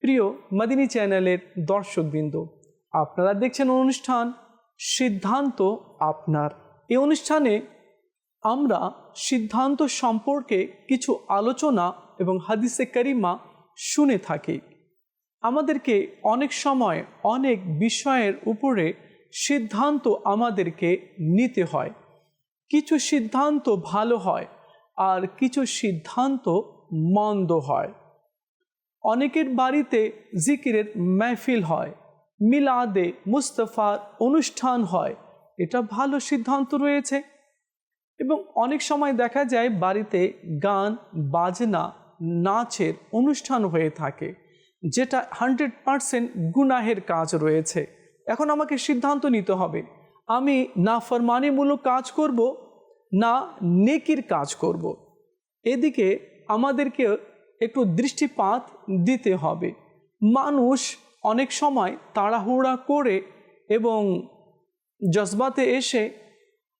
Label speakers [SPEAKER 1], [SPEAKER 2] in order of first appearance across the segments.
[SPEAKER 1] প্রিয় মাদিনী চ্যানেলের দর্শকবৃন্দ, আপনারা দেখছেন অনুষ্ঠান সিদ্ধান্ত আপনার। এই অনুষ্ঠানে আমরা সিদ্ধান্ত সম্পর্কে কিছু আলোচনা এবং হাদিসে কারিমা শুনে থাকি। আমাদেরকে অনেক সময় অনেক বিষয়ের উপরে সিদ্ধান্ত আমাদেরকে নিতে হয়। কিছু সিদ্ধান্ত ভালো হয় আর কিছু সিদ্ধান্ত মন্দ হয়। অনেকের বাড়িতে জিকিরের মেহফিল হয়, মিলাদে মুস্তফার অনুষ্ঠান হয়। এটা ভালো সিদ্ধান্ত রয়েছে। এবং অনেক সময় দেখা যায় বাড়িতে গান, বাজনা, নাচের অনুষ্ঠান হয়ে থাকে, যেটা হান্ড্রেড পারসেন্ট গুনাহের কাজ রয়েছে। এখন আমাকে সিদ্ধান্ত নিতে হবে, আমি না ফরমানিমূলক কাজ করব না নেকির কাজ করব। এদিকে আমাদেরকে একটু দৃষ্টিপাত দিতে হবে। মানুষ অনেক সময় তাড়াহুড়া করে এবং জজবাতে এসে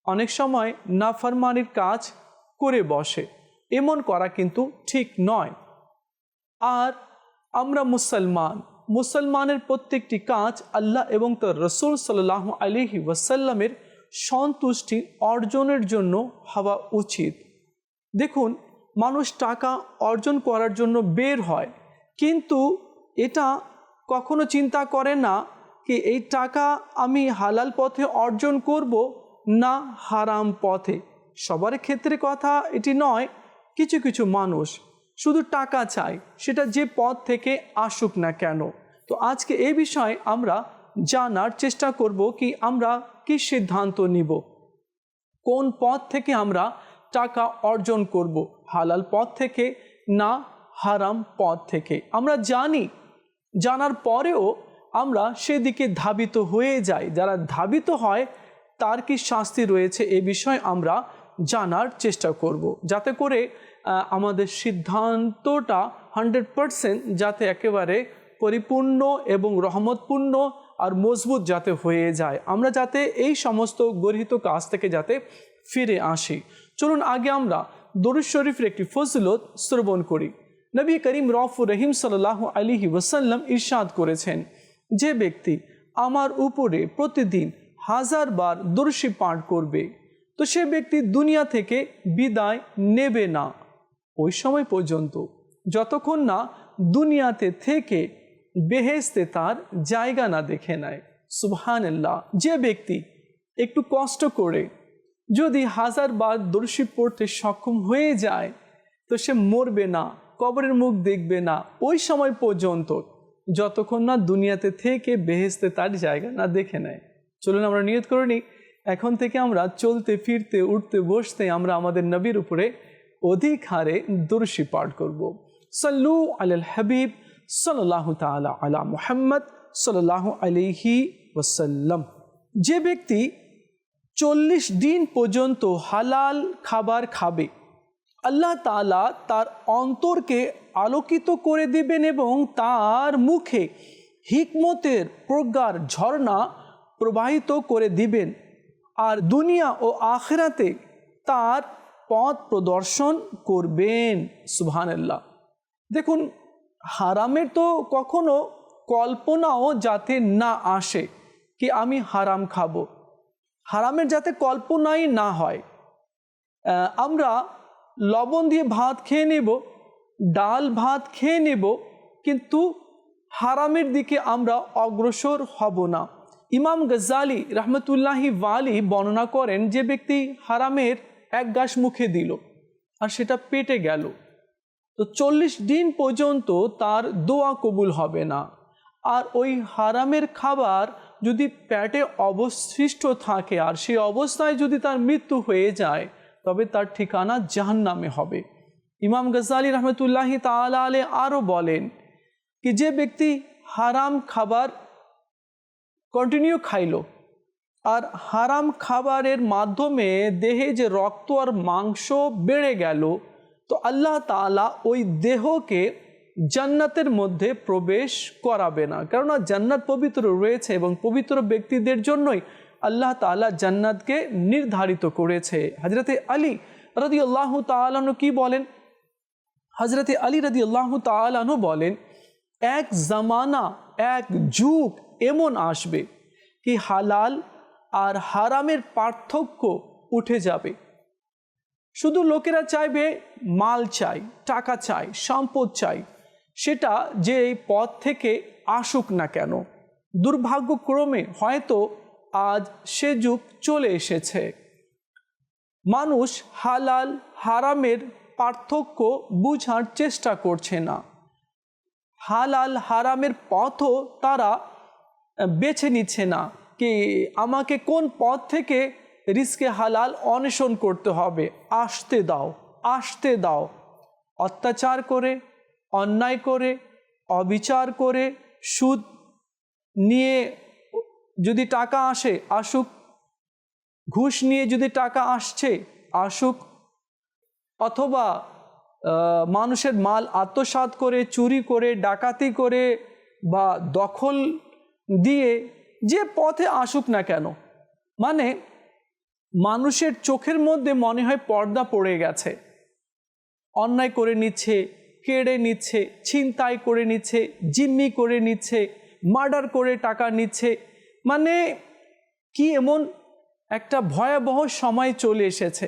[SPEAKER 1] অনেক সময় নাফরমানির কাজ করে বসে। এমন করা কিন্তু ঠিক নয়। আর আমরা মুসলমান, মুসলমানের প্রত্যেকটি কাজ আল্লাহ এবং তার রসুল সাল্লাহ আলহি ওয়াসাল্লামের সন্তুষ্টি অর্জনের জন্য হওয়া উচিত। দেখুন মানুষ টাকা অর্জন করার জন্য বের হয়। কিন্তু এটা কখনো চিন্তা করে না কি এই টাকা আমি হালাল পথে অর্জন করব না হারাম পথে। সবার ক্ষেত্রে কথা এটি নয়, কিছু কিছু মানুষ শুধু টাকা চায়, সেটা যে পথ থেকে আসুক না কেন। তো আজকে এই বিষয়ে আমরা জানার চেষ্টা করব কি আমরা কি সিদ্ধান্ত নিব। কোন পথ থেকে আমরা টাকা অর্জন করব। হালাল পথ থেকে না হারাম পথ থেকে। আমরা জানি, জানার পরেও আমরা সেদিকে ধাবিত হয়ে যাই। যারা ধাবিত হয়, তার কি শাস্তি রয়েছে এ বিষয়ে আমরা জানার চেষ্টা করব। যাতে করে আমাদের সিদ্ধান্তটা হান্ড্রেড পারসেন্ট যাতে একেবারে পরিপূর্ণ এবং রহমতপূর্ণ আর মজবুত যাতে হয়ে যায়। আমরা যাতে এই সমস্ত গর্হিত কাজ থেকে যাতে ফিরে আসি। চলুন আগে আমরা দরুদ শরীফের একটি ফজলত শ্রবণ করি। নবী করিম রফুর রহিম সাল্লাহ আলিহি ওসাল্লাম ইরশাদ করেছেন, যে ব্যক্তি আমার উপরে প্রতিদিন হাজার বার দর্শী পাঠ করবে, তো সে ব্যক্তি দুনিয়া থেকে বিদায় নেবে না। ওই সময় পর্যন্ত যতক্ষণ না দুনিয়াতে থেকে বেহেস্তে তার জায়গা না দেখে নেয়। সুবহানাল্লাহ, যে ব্যক্তি একটু কষ্ট করে যদি হাজার বার দর্শী পড়তে সক্ষম হয়ে যায়, তো সে মরবে না, কবরের মুখ দেখবে না, ওই সময় পর্যন্ত। যতক্ষণ না দুনিয়াতে থেকে বেহেস্তে তার জায়গা না দেখে নেয়। চলুন আমরা নিয়ত করে নিই, এখন থেকে আমরা চলতে, ফিরতে, উঠতে, বসতে আমরা আমাদের নবীর উপরে অধিক হারে দর্শী পাঠ করব। সাল্লু আল হাবিব সাল্লাহ তালা আলা মুহাম্মদ সাল্লাহ আলিহি ওসাল্লাম যে ব্যক্তি চল্লিশ দিন পর্যন্ত হালাল খাবার খাবে। আল্লাহ তালা তার অন্তরকে আলোকিত করে দিবেন এবং তার মুখে হিকমতের প্রজ্ঞার ঝর্ণা প্রবাহিত করে দিবেন। আর দুনিয়া ও আখেরাতে তার পথ প্রদর্শন করবেন। সুবহানাল্লাহ। দেখুন, হারামের তো কখনো কল্পনাও যাতে না আসে, কি আমি হারাম খাব। হারামের যাতে কল্পনাই না হয়। আমরা লবণ দিয়ে ভাত খেয়ে নেব, ডাল ভাত খেয়ে নেব, কিন্তু হারামের দিকে আমরা অগ্রসর হব না। ইমাম গজ্জালি রহমতুল্লাহি ওয়ালি বর্ণনা করেন, যে ব্যক্তি হারামের এক গাছ মুখে দিল আর সেটা পেটে গেল, তো চল্লিশ দিন পর্যন্ত তার দোয়া কবুল হবে না। আর ওই হারামের খাবার যদি প্যাটে অবশিষ্ট থাকে আর সেই অবস্থায় যদি তার মৃত্যু হয়ে যায়, তবে তার ঠিকানা জাহান্নামে হবে। ইমাম গজালি রহমতুল্লাহি তালা আলে আরও বলেন কি যে ব্যক্তি হারাম খাবার কন্টিনিউ খাইলো, আর হারাম খাবারের মাধ্যমে দেহে যে রক্ত আর মাংস বেড়ে গেল, তো আল্লাহ তালা ওই দেহকে জান্নাতের মধ্যে প্রবেশ করাবে না। কেননা জান্নাত পবিত্র রয়েছে এবং পবিত্র ব্যক্তিদের জন্যই আল্লাহ তালা জান্নাতকে নির্ধারিত করেছে। হজরতে আলী রদি আল্লাহ তালানু কি বলেন? হজরতে আলী রদি আল্লাহ তালানু বলেন, এক জামানা, এক যুগ এমন আসবে কি হালাল আর হারামের পার্থক্য উঠে যাবে। শুধু লোকেরা চাইবে মাল চাই, টাকা চাই, সম্পদ চাই সেটা যে এই পথ থেকে আসুক না কেন, দুর্ভাগ্যক্রমে হয়তো আজ সে যুগ চলে এসেছে। মানুষ হালাল হারামের পার্থক্য বুঝার চেষ্টা করছে না। হালাল হারামের পথও তারা বেছে নিচ্ছে না কি আমাকে কোন পথ থেকে রিস্কে হালাল অন্বেষণ করতে হবে। আসতে দাও আসতে দাও। অত্যাচার করে অন্যায় করে, অবিচার করে, সুদ নিয়ে যদি টাকা আসে, আসুক। ঘুষ নিয়ে যদি টাকা আসছে, আসুক। অথবা মানুষের মাল আত্মসাত করে, চুরি করে, ডাকাতি করে বা দখল দিয়ে যে পথে আসুক না কেন মানে মানুষের চোখের মধ্যে মনে হয় পর্দা পড়ে গেছে। অন্যায় করে নিচ্ছে কেড়ে নিচ্ছে, ছিনতাই করে নিচ্ছে, জিম্মি করে নিচ্ছে, মার্ডার করে টাকা নিচ্ছে। মানে কি এমন একটা ভয়াবহ সময় চলে এসেছে।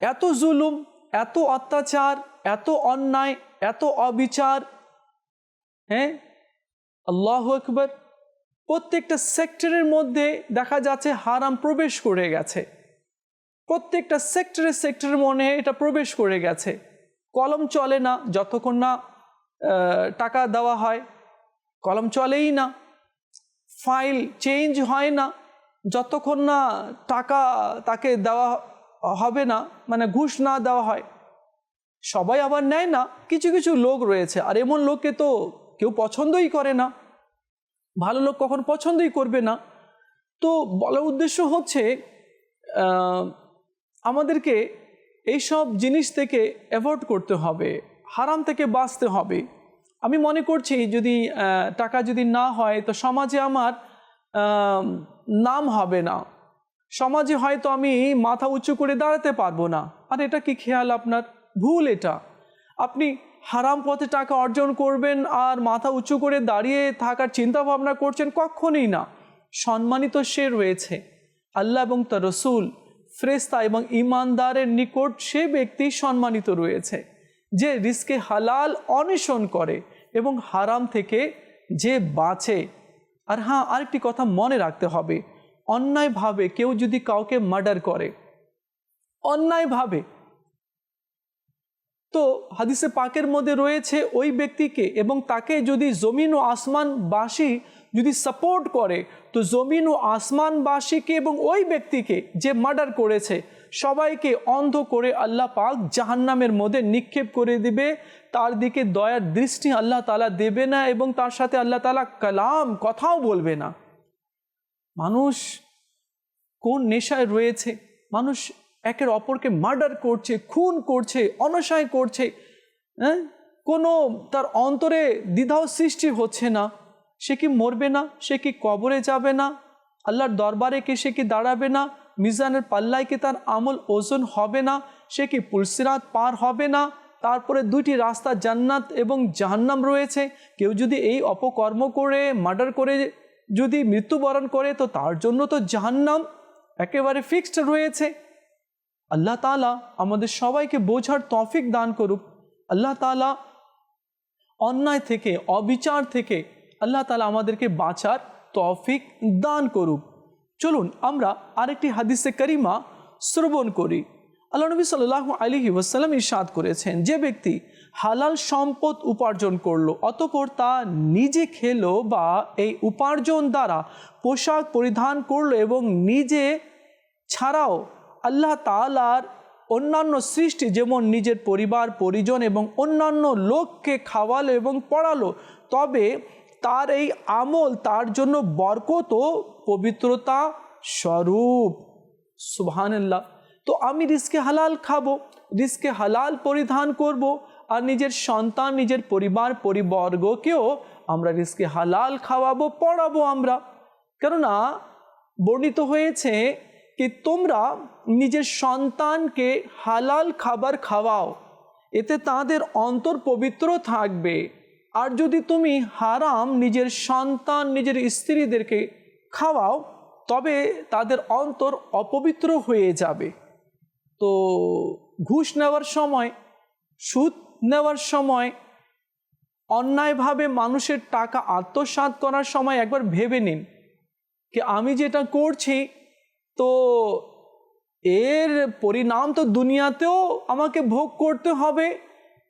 [SPEAKER 1] এত জুলুম, এত অত্যাচার, এত অন্যায়, এত অবিচার হ্যাঁ? আল্লাহ আকবর। প্রত্যেকটা সেক্টরের মধ্যে দেখা যাচ্ছে হারাম প্রবেশ করে গেছে। প্রত্যেকটা সেক্টরে সেক্টরের মনে এটা প্রবেশ করে গেছে। কলম চলে না, যতক্ষণ না টাকা দেওয়া হয়, কলম চলেই না ফাইল চেঞ্জ হয় না, যতক্ষণ না টাকা তাকে দেওয়া হবে না মানে ঘুষ না দেওয়া হয়, সবাই আবার নেয় না, কিছু কিছু লোক রয়েছে, আর এমন লোককে তো কেউ পছন্দই করে না, ভালো লোক কখন পছন্দই করবে না, তো বলার উদ্দেশ্য হচ্ছে আমাদেরকে এইসব জিনিস থেকে অ্যাভয়েড করতে হবে, হারাম থেকে বাঁচতে হবে। আমি মনে করছি যদি টাকা যদি না হয়, তো সমাজে আমার নাম হবে না। সমাজে হয়তো আমি মাথা উঁচু করে দাঁড়াতে পারব না। আর, এটা কি খেয়াল আপনার? ভুল এটা। আপনি হারাম পথে টাকা অর্জন করবেন আর মাথা উঁচু করে দাঁড়িয়ে থাকার চিন্তা ভাবনা করছেন কখনই না। সম্মানিত সে রয়েছে। আল্লাহ এবং তার রসুল ফ্রেস্তা এবং ইমানদারের নিকট সে ব্যক্তি সম্মানিত রয়েছে, যে রিস্কে হালাল অন্বেষণ করে এবং হারাম থেকে যে বাঁচে। আর হ্যাঁ আরেকটি কথা মনে রাখতে হবে, অন্যায়ভাবে কেউ যদি কাউকে মার্ডার করে, অন্যায়ভাবে। তো হাদিসে পাকের মধ্যে রয়েছে, ওই ব্যক্তিকে এবং তাকে যদি জমিন ও আসমানবাসী যদি সাপোর্ট করে তো জমিন ও আসমানবাসীকে এবং ওই ব্যক্তিকে যে মার্ডার করেছে, সবাইকে অন্ধ করে আল্লাহ পাক জাহান্নামের মধ্যে নিক্ষেপ করে দিবে। তার দিকে দয়ার দৃষ্টি আল্লাহ তালা দেবে না এবং তার সাথে আল্লাহ তালা কালাম কথাও বলবে না। মানুষ কোন নেশায় রয়েছে? মানুষ একের অপরকে মার্ডার করছে, খুন করছে, অনশায় করছে হ্যাঁ? কোনো তার অন্তরে দ্বিধাও সৃষ্টি হচ্ছে না। সে কি মরবে না? সে কি কবরে যাবে না? আল্লাহর দরবারে কে সে কি দাঁড়াবে না? মিজানের পাল্লায় কি তার আমল ওজন হবে না? সে কি পুলসিরাত পার হবে না? তারপরে দুইটি রাস্তা জান্নাত এবং জাহান্নাম রয়েছে। কেউ যদি এই অপকর্ম করে, মার্ডার করে, যদি মৃত্যুবরণ করে, তো তার জন্য তো জাহান্নাম একেবারে ফিক্সড রয়েছে। আল্লাহ তালা আমাদের সবাইকে বোঝার তফিক দান করুক। আল্লাহ তালা অন্যায় থেকে, অবিচার থেকে আল্লাহ তালা আমাদেরকে বাঁচার তফিক দান করুক। চলুন আমরা আরেকটি হাদিসে করিমা শ্রবণ করি। আল্লাহ নবী সাল্লাহ আলহি ওয়াসাল্লাম ইরশাদ করেছেন, যে ব্যক্তি হালাল সম্পদ উপার্জন করল, অতপর তা নিজে খেলো বা এই উপার্জন দ্বারা পোশাক পরিধান করল এবং নিজে ছাড়াও আল্লাহ তালার অন্যান্য সৃষ্টি যেমন নিজের পরিবার, পরিজন এবং অন্যান্য লোককে খাওয়ালো এবং পড়ালো, তবে তার এই আমল তার জন্য বরকত ও পবিত্রতা স্বরূপ। সুবহানাল্লাহ। তো আমি রিস্কে হালাল খাব রিস্কে হালাল পরিধান করব, আর নিজের সন্তান, নিজের পরিবার, পরিবর্গকেও আমরা রিস্কে হালাল খাওয়াবো, পড়াবো আমরা। কেননা বর্ণিত হয়েছে কি তোমরা নিজের সন্তানকে হালাল খাবার খাওয়াও, এতে তাদের অন্তর পবিত্র থাকবে। আর যদি তুমি হারাম নিজের সন্তান, নিজের স্ত্রীদেরকে খাওয়াও, তবে তাদের অন্তর অপবিত্র হয়ে যাবে। তো ঘুষ নেওয়ার সময়, সুদ নেওয়ার সময়, অন্যায়ভাবে মানুষের টাকা আত্মসাৎ করার সময় একবার ভেবে নিন কি আমি যেটা করছি, তো এর পরিণাম তো দুনিয়াতেও আমাকে ভোগ করতে হবে।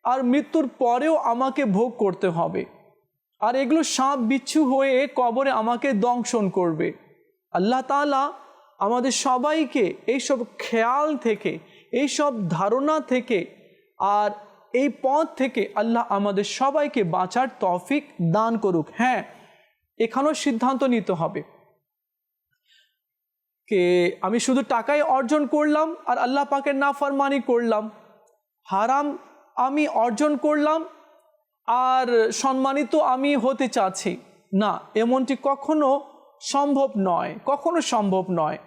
[SPEAKER 1] আর মৃত্যুর পরেও আমাকে ভোগ করতে হবে। আর এগুলো সাপ বিচ্ছু হয়ে কবরে আমাকে দংশন করবে। আল্লাহ তালা আমাদের সবাইকে এইসব খেয়াল থেকে, এইসব ধারণা থেকে আর এই পথ থেকে আল্লাহ আমাদের সবাইকে বাঁচার তফিক দান করুক। হ্যাঁ এখানেও সিদ্ধান্ত নিতে হবে। কে, আমি শুধু টাকাই অর্জন করলাম আর আল্লাহ পাকের নাফরমানি করলাম। হারাম আমি অর্জন করলাম আর সম্মানিত আমি হতে চাচ্ছি। না, এমনটি কখনো সম্ভব নয়, কখনো সম্ভব নয়।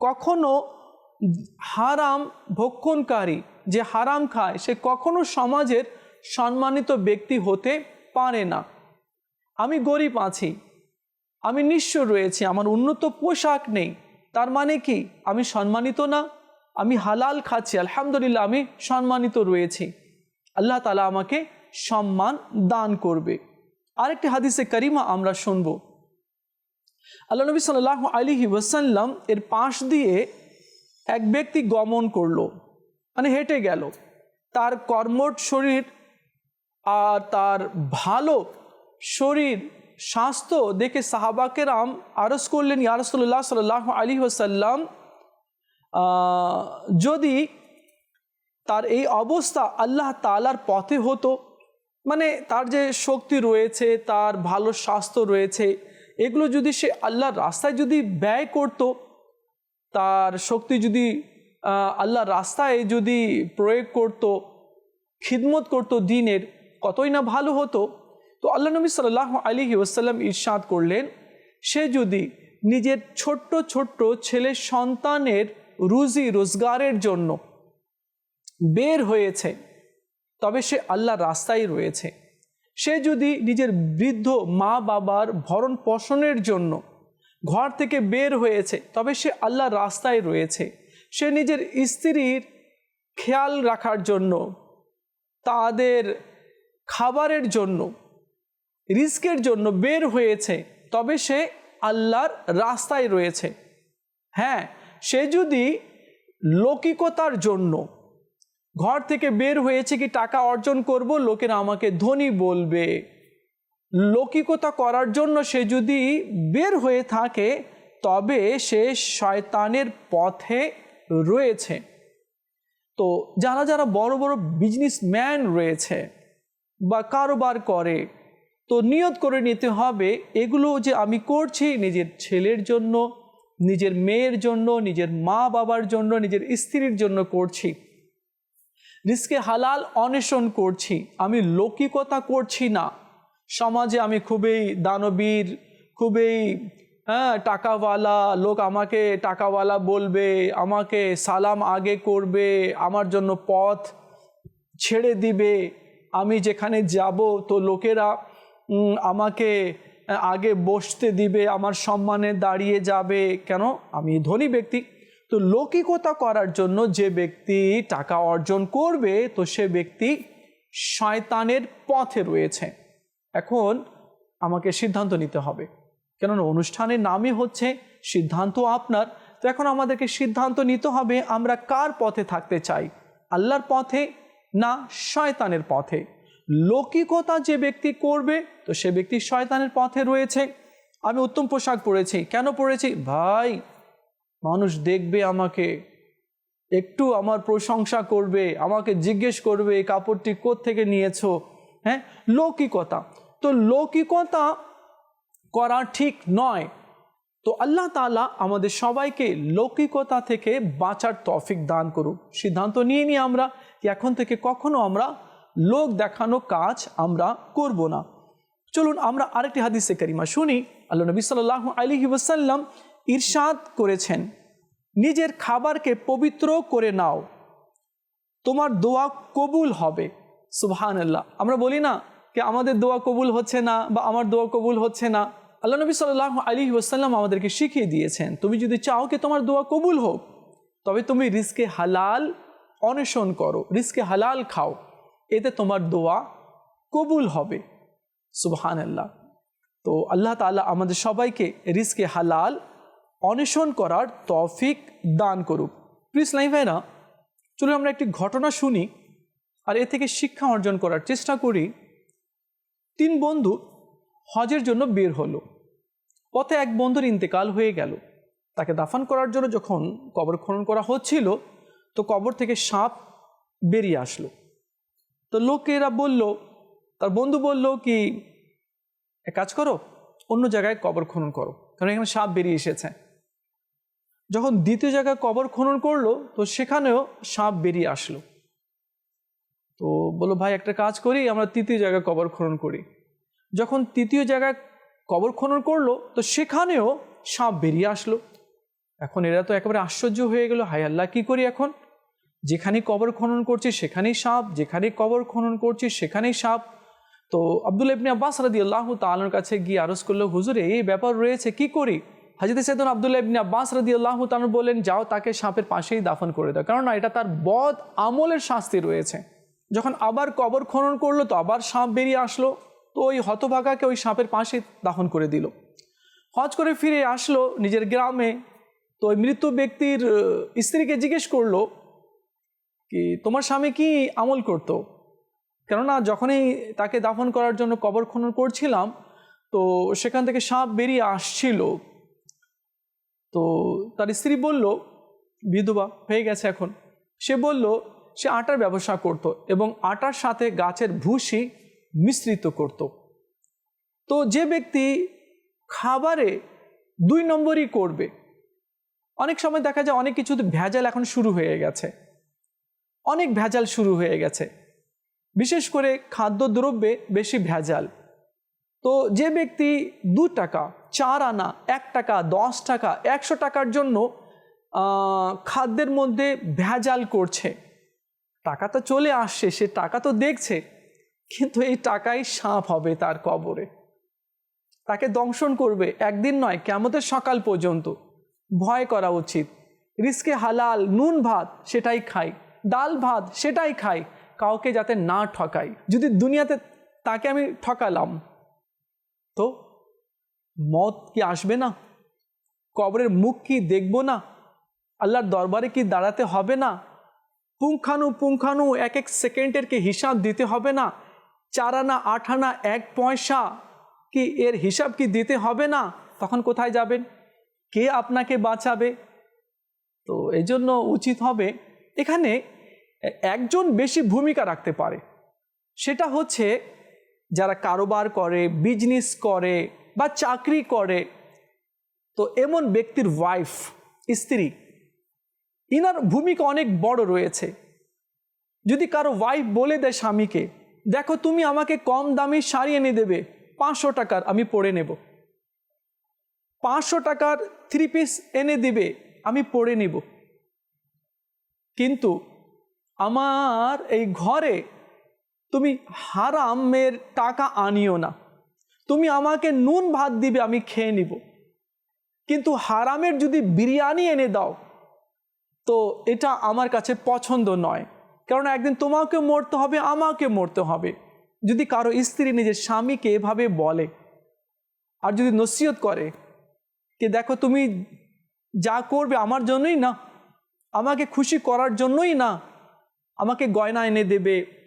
[SPEAKER 1] কখনো হারাম ভক্ষণকারী যে হারাম খায়, সে কখনো সমাজের সম্মানিত ব্যক্তি হতে পারে না। আমি গরিব আছি, আমি নিঃস্ব রয়েছি, আমার উন্নত পোশাক নেই, তার মানে কি? আমি সম্মানিত না, আমি হালাল খাচ্ছি, আলহামদুলিল্লাহ আমি সম্মানিত রয়েছি। আল্লাহ তালা আমাকে সম্মান দান করবে। আরেকটি হাদিসে করিমা আমরা শুনব। আল্লাহ নবী সাল্লাহ আলিহি ওয়াসাল্লাম এর পাশ দিয়ে এক ব্যক্তি গমন করল মানে হেঁটে গেল। তার কর্মট শরীর আর তার ভালো শরীর, স্বাস্থ্য দেখে সাহাবাকেরাম আরস করলেন ইয়ারসল্লাহ সাল্লাহ আলী ওসাল্লাম যদি তার এই অবস্থা আল্লাহ তালার পথে হতো। মানে তার যে শক্তি রয়েছে, তার ভালো স্বাস্থ্য রয়েছে, এগুলো যদি সে আল্লাহর রাস্তায় যদি ব্যয় করত, তার শক্তি যদি আল্লাহ রাস্তায় যদি প্রয়োগ করত, খিদমত করত দিনের, কতই না ভালো হতো। তো আল্লাহ নবী সাল্লাহ আলী ওসাল্লাম ইরশাদ করলেন, সে যদি নিজের ছোট্ট ছোট্ট ছেলে সন্তানের রুজি রোজগারের জন্য বের হয়েছে, তবে সে আল্লাহর রাস্তায় রয়েছে। সে যদি নিজের বৃদ্ধ মা বাবার ভরণ পোষণের জন্য ঘর থেকে বের হয়েছে, তবে সে আল্লাহর রাস্তায় রয়েছে। সে নিজের স্ত্রীর খেয়াল রাখার জন্য, তাদের খাবারের জন্য, রিস্কের জন্য বের হয়েছে, তবে সে আল্লাহর রাস্তায় রয়েছে। হ্যাঁ সে যদি লৌকিকতার জন্য ঘর থেকে বের হয়েছে কি টাকা অর্জন করব? লোকেরা আমাকে ধনী বলবে। লৌকিকতা করার জন্য সে যদি বের হয়ে থাকে, তবে সে শয়তানের পথে রয়েছে। তো যারা যারা বড় বড় বিজনেসম্যান রয়েছে বা কারোবার করে, তো নিয়ত করে নিতে হবে, এগুলো যে আমি করছি নিজের ছেলের জন্য, নিজের মেয়ের জন্য, নিজের মা বাবার জন্য, নিজের স্ত্রীর জন্য করছি রিস্কে হালাল অন্বেষণ করছি, আমি লৌকিকতা করছি না। সমাজে আমি খুবই দানবীর, খুবই হ্যাঁ টাকাওয়ালা, লোক আমাকে টাকাওয়ালা বলবে, আমাকে সালাম আগে করবে, আমার জন্য পথ ছেড়ে দিবে, আমি যেখানে যাব তো লোকেরা আমাকে আগে বসতে দিবে, আমার সম্মানে দাঁড়িয়ে যাবে। কেন? আমি ধনী ব্যক্তি। তো লৌকিকতা করার জন্য যে ব্যক্তি টাকা অর্জন করবে, তো সে ব্যক্তি শয়তানের পথে রয়েছে। এখন আমাকে সিদ্ধান্ত নিতে হবে। কেননা অনুষ্ঠানের নামই হচ্ছে সিদ্ধান্ত আপনার। তো এখন আমাদেরকে সিদ্ধান্ত নিতে হবে, আমরা কার পথে থাকতে চাই? আল্লাহর পথে না শয়তানের পথে? লৌকিকতা যে ব্যক্তি করবে, তো সে ব্যক্তি শয়তানের পথে রয়েছে। আমি উত্তম পোশাক পরেছি। কেন পরেছি? ভাই মানুষ দেখবে আমাকে, একটু আমার প্রশংসা করবে, আমাকে জিজ্ঞেস করবে, এই কাপড়টি থেকে নিয়েছ? হ্যাঁ লৌকিকতা। তো লৌকিকতা করা ঠিক নয়। তো আল্লাহ তালা আমাদের সবাইকে লৌকিকতা থেকে বাঁচার তফিক দান করুক। সিদ্ধান্ত নিয়ে নিই আমরা এখন থেকে কখনো আমরা লোক দেখানো কাজ আমরা করব না। চলুন আমরা আরেকটি হাদিসে কারিমা শুনি। আল্লাহ নবী সাল্লাহ আলহি ওসাল্লাম ইরশাদ করেছেন। নিজের খাবারকে পবিত্র করে নাও। তোমার দোয়া কবুল হবে। সুবহান আল্লাহ আমরা বলি না যে আমাদের দোয়া কবুল হচ্ছে না বা আমার দোয়া কবুল হচ্ছে না। আল্লাহ নবী সাল্লাহ আলী ওসাল্লাম আমাদেরকে শিখিয়ে দিয়েছেন, তুমি যদি চাও কি তোমার দোয়া কবুল হোক, তবে তুমি রিস্কে হালাল অন্বেষণ করো রিস্কে হালাল খাও। এতে তোমার দোয়া কবুল হবে। সুবহান আল্লাহ তো আল্লাহ তালা আমাদের সবাইকে রিস্কে হালাল অন্বেষণ করার তফিক দান করুক। প্লিজ লাই ভাইরা চলুন আমরা একটি ঘটনা শুনি আর এ থেকে শিক্ষা অর্জন করার চেষ্টা করি। তিন বন্ধু হজের জন্য বের হলো। পথে এক বন্ধুর ইন্তেকাল হয়ে গেল। তাকে দাফন করার জন্য যখন কবর খনন করা হচ্ছিল, তো কবর থেকে সাপ বেরিয়ে আসলো। তো লোকেরা বলল, তার বন্ধু বলল কি, এক কাজ করো, অন্য জায়গায় কবর খনন করো, কারণ এখানে সাপ বেরিয়ে এসেছে। যখন দ্বিতীয় জায়গায় কবর খনন করল, তো সেখানেও সাপ বেরিয়ে আসলো। তো বলো ভাই, একটা কাজ করি, আমরা তৃতীয় জায়গায় কবর খনন করি। যখন তৃতীয় জায়গায় কবর খনন করল, তো সেখানেও সাপ বেরিয়ে আসলো। এখন এরা তো একেবারে আশ্চর্য হয়ে গেল হাই আল্লাহ, কী করি এখন? যেখানে কবর খনন করছি, সেখানেই সাপ যেখানে কবর খনন করছি, সেখানেই সাপ। তো আবদুল ইবনে আব্বাস রাদি আল্লাহ তালার কাছে গিয়ে আরজ করল, হুজুরে, এই ব্যাপার রয়েছে, কি করি? হাজিদ সৈদন আবদুল্লাহ ইবনে আব্বাস রাদি আল্লাহ তালন বললেন যাও তাকে সাপের পাশেই দাফন করে দাও। কেননা এটা তার বদ আমলের শাস্তি রয়েছে। যখন আবার কবর খনন করল, তো আবার সাপ বেরিয়ে আসলো। তো ওই হতভাগাকে ওই সাপের পাশে দাফন করে দিল। হজ করে ফিরে আসলো নিজের গ্রামে। তো ওই মৃত ব্যক্তির স্ত্রীকে জিজ্ঞেস করল কি, তোমার স্বামী কি আমল করতো? কেননা যখনই তাকে দাফন করার জন্য কবর খনন করছিলাম, তো সেখান থেকে সাপ বেরিয়ে আসছিল। তো তার স্ত্রী বলল, বিধবা, হয়ে গেছে এখন। সে বলল, সে আটার ব্যবসা করত এবং আটার সাথে গাছের ভুসি মিশ্রিত করত। তো যে ব্যক্তি খাবারে দুই নম্বরই করবে, অনেক সময় দেখা যায় অনেক কিছুতে ভেজাল এখন শুরু হয়ে গেছে। অনেক ভেজাল শুরু হয়ে গেছে। বিশেষ করে খাদ্যদ্রব্যে বেশি ভেজাল। তো যে ব্যক্তি দু টাকা, চার আনা, এক টাকা, দশ টাকা, একশো টাকার জন্য খাদ্যের মধ্যে ভেজাল করছে, টাকা তো চলে আসছে, সে টাকা তো দেখছে, কিন্তু এই টাকাই সাপ হবে তার কবরে। তাকে দংশন করবে, একদিন নয়, কেমতের সকাল পর্যন্ত। ভয় করা উচিত। রিস্কে হালাল, নুন ভাত, সেটাই খাই, ডাল ভাত, সেটাই খাই, কাউকে যাতে না ঠকাই। যদি দুনিয়াতে তাকে আমি ঠকালাম তো মত কি আসবে না? কবরের মুখ কি দেখব না? আল্লাহর দরবারে কি দাঁড়াতে হবে না? পুঙ্খানু পুঙ্খানু এক এক সেকেন্ডের কি হিসাব দিতে হবে না? চার আনা, আট আনা, এক পয়সা কি এর হিসাব কি দিতে হবে না? তখন কোথায় যাবেন? কে আপনাকে বাঁচাবে? তো এই জন্য উচিত হবে এখানে একজন বেশি ভূমিকা রাখতে পারে। সেটা হচ্ছে যারা কারোবার করে বিজনেস করে বা চাকরি করে, তো এমন ব্যক্তির ওয়াইফ স্ত্রী, ইনার ভূমিকা অনেক বড় রয়েছে। যদি কারও ওয়াইফ বলে দেয় স্বামীকে, দেখো তুমি আমাকে কম দামে শাড়ি এনে দেবে, পাঁচশো টাকার, আমি পরে নেব। পাঁচশো টাকার থ্রি পিস এনে দিবে, আমি পরে নেব। কিন্তু আমার এই ঘরে তুমি হারামের টাকা আনিও না। তুমি আমাকে নুন ভাত দিবে, আমি খেয়ে নিব। কিন্তু হারামের যদি বিরিয়ানি এনে দাও, তো এটা আমার কাছে পছন্দ নয়। কারণ একদিন তোমাকে মরতে হবে, আমাকে মরতে হবে। যদি কারও স্ত্রী নিজের স্বামীকে এভাবে বলে আর যদি নসিহত করে যে দেখো তুমি যা করবে আমার জন্যই না, আমাকে খুশি করার জন্যই না, আমাকে গয়না এনে দেবে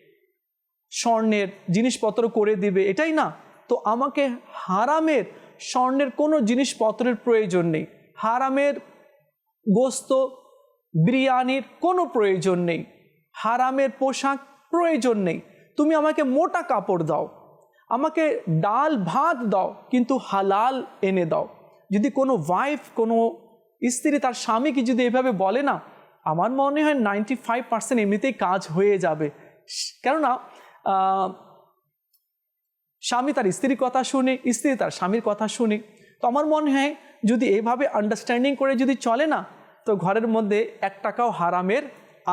[SPEAKER 1] স্বর্ণের জিনিসপত্র করে দিবে, এটাই না। তো আমাকে হারামের স্বর্ণের কোনো জিনিসপত্রের প্রয়োজন নেই। হারামের গোস্ত, বিরিয়ানির কোনো প্রয়োজন নেই। হারামের পোশাক প্রয়োজন নেই। তুমি আমাকে মোটা কাপড় দাও, আমাকে ডাল ভাত দাও, কিন্তু হালাল এনে দাও। যদি কোনো ওয়াইফ কোনো স্ত্রী তার স্বামীকে যদি এভাবে বলে না, আমার মনে হয় নাইনটি ফাইভ পার্সেন্ট এমনিতেই কাজ হয়ে যাবে। কেননা স্বামী তার স্ত্রীর কথা শুনে, স্ত্রী তার স্বামীর কথা শুনে। তো আমার মনে হয় যদি এইভাবে আন্ডারস্ট্যান্ডিং করে যদি চলে না, তো ঘরের মধ্যে এক টাকাও হারামের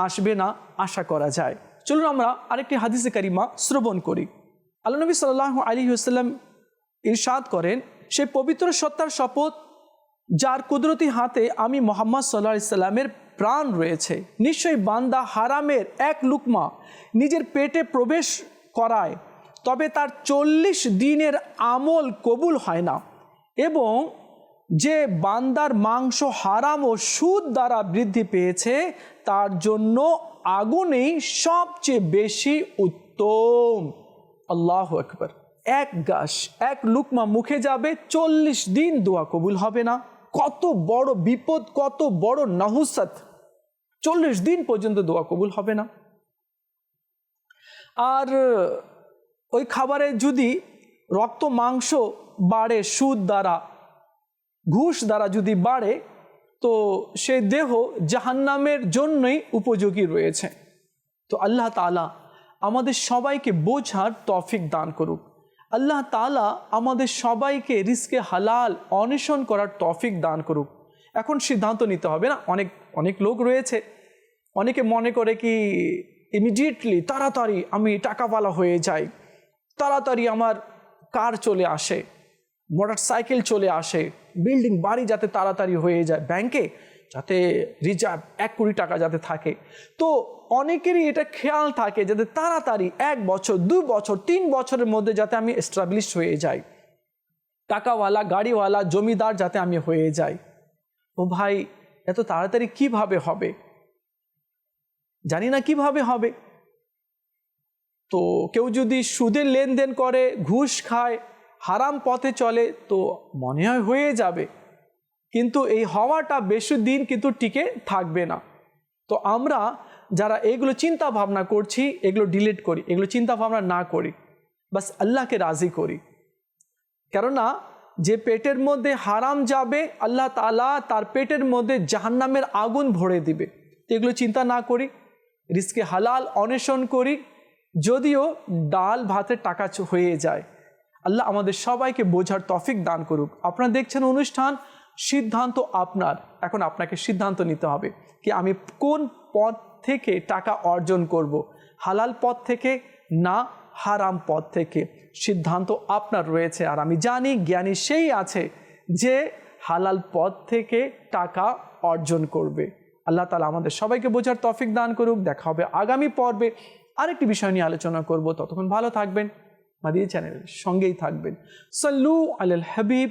[SPEAKER 1] আসবে না আশা করা যায়। চলুন আমরা আরেকটি হাদিসে কারিমা শ্রবণ করি। আল্লাহ নবী সাল্লাহ আলী হুসাল্লাম ইরশাদ করেন, সে পবিত্র সত্তার শপথ যার কুদরতি হাতে আমি মোহাম্মদ সাল্লাহ ইসলামের প্রাণ রয়েছে। নিশ্চয়ই বান্দা হারামের এক লুকমা নিজের পেটে প্রবেশ করায়, তবে তার চল্লিশ দিনের আমল কবুল হয় না এবং যে বান্দার মাংস হারাম ও সুদ দ্বারা বৃদ্ধি পেয়েছে, তার জন্য আগুনেই সবচেয়ে বেশি উত্তম। আল্লাহ আকবর। এক গাছ, এক লুকমা মুখে যাবে, চল্লিশ দিন দোয়া কবুল হবে না। কত বড় বিপদ, কত বড় নাহুসাত। চল্লিশ দিন পর্যন্ত দোয়া কবুল হবে না। আর, ওই খাবারে যদি রক্ত, মাংস বাড়ে সুদ দ্বারা, ঘুষ দ্বারা যদি বাড়ে, তো সে দেহ জাহান্নামের জন্যই উপযোগী রয়েছে। তো আল্লাহ তালা আমাদের সবাইকে বোঝার তফিক দান করুক। আল্লাহ তালা আমাদের সবাইকে রিস্কে হালাল অন্বেষণ করার তফিক দান করুক। এখন সিদ্ধান্ত নিতে হবে না, অনেক অনেক লোক রয়েছে। অনেকে মনে করে কি ইমিডিয়েটলি তাড়াতাড়ি আমি টাকাওয়ালা হয়ে যাই। তাড়াতাড়ি আমার কার চলে আসে? মোটর সাইকেল চলে আসে। বিল্ডিং, বাড়ি যাতে তাড়াতাড়ি হয়ে যায়। ব্যাংকে যাতে রিজার্ভ এক কোটি টাকা যাতে থাকে। তো অনেকেরই এটা খেয়াল থাকে যাতে তাড়াতাড়ি এক বছর, দু বছর, তিন বছরের মধ্যে যাতে আমি এস্টাবলিশ হয়ে যাই। টাকাওয়ালা, গাড়িওয়ালা, জমিদার যাতে আমি হয়ে যাই। ও ভাই, এত তাড়াতাড়ি কীভাবে হবে? জানি না কীভাবে হবে। তো কেউ যদি সুদের লেনদেন করে, ঘুষ খায়, হারাম পথে চলে, তো মনে হয় হয়ে যাবে। কিন্তু এই হওয়াটা বেশি দিন কিন্তু টিকে থাকবে না। তো আমরা যারা এগুলো চিন্তা ভাবনা করছি, এগুলো ডিলিট করি, এগুলো চিন্তা ভাবনা না করি, বাস আল্লাহকে রাজি করি। কেননা যে পেটের মধ্যে হারাম যাবে, আল্লাহ তালা তার পেটের মধ্যে জাহান্নামের আগুন ভরে দিবে। তো এগুলো চিন্তা না করি রিস্কে হালাল অন্বেষণ করি, যদিও ডাল ভাতের টাকা হয়ে যায়। আল্লাহ আমাদের সবাইকে বোঝার তফিক দান করুক। আপনারা দেখছেন অনুষ্ঠান সিদ্ধান্ত আপনার। এখন আপনাকে সিদ্ধান্ত নিতে হবে কি আমি কোন পথ থেকে টাকা অর্জন করব। হালাল পথ থেকে না হারাম পথ থেকে? সিদ্ধান্ত আপনার রয়েছে আর আমি জানি, জ্ঞানী সেই আছে যে হালাল পথ থেকে টাকা অর্জন করবে। আল্লাহ তালা আমাদের সবাইকে বোঝার তফিক দান করুক। দেখা হবে আগামী পর্বে আরেকটি বিষয় নিয়ে আলোচনা করব। ততক্ষণ ভালো থাকবেন। মাদিয়ে চ্যানেলের সঙ্গেই থাকবেন। সাল্লু আল হাবিব।